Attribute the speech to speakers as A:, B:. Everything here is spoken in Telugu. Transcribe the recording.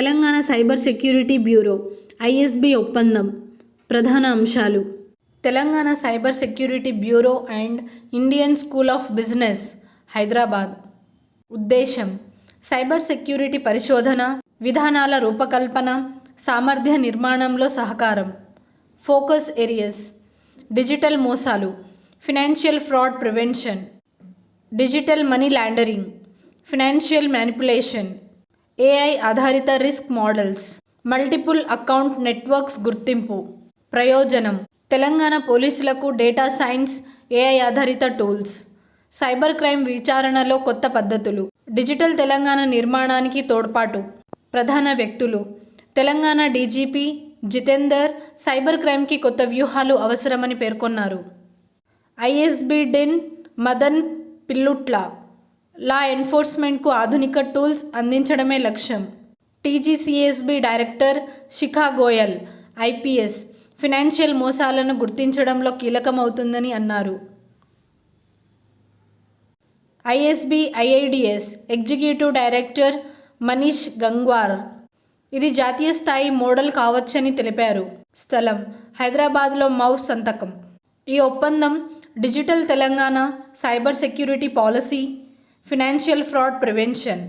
A: Telangana cyber security bureau ISB ఒప్పందం ప్రధాన అంశాలు. Telangana cyber security bureau and Indian School of Business Hyderabad. ఉద్దేశం సైబర్ సెక్యూరిటీ పరిశోధన విధానాల రూపకల్పన సామర్థ్య నిర్మాణంలో సహకారం. ఫోకస్ ఏరియాస్ డిజిటల్ మోసాలు financial fraud prevention. Digital money laundering financial manipulation AI ఆధారిత risk models multiple account networks గుర్తింపు ప్రయోజనం తెలంగాణ పోలీసులకు డేటా సైన్స్ ఏఐ ఆధారిత టూల్స్ సైబర్ క్రైమ్ విచారణలో కొత్త పద్ధతులు డిజిటల్ తెలంగాణ నిర్మాణానికి తోడ్పాటు ప్రధాన వ్యక్తులు తెలంగాణ డీజీపీ జితేందర్ సైబర్ క్రైమ్కి కొత్త వ్యూహాలు అవసరమని పేర్కొన్నారు. ISB dean Madan Pillutla law ఎన్ఫోర్స్మెంట్కు ఆధునిక టూల్స్ అందించడమే లక్ష్యం. TGCSB director Shikha Goyal IPS financial మోసాలను గుర్తించడంలో కీలకమవుతుందని అన్నారు. ISB IIDS executive director Manish Gangwar ఇది జాతీయ స్థాయి మోడల్ కావచ్చని తెలిపారు. స్థలం హైదరాబాద్లో మౌ సంతకం. ఈ ఒప్పందం digital Telangana cyber security policy financial fraud prevention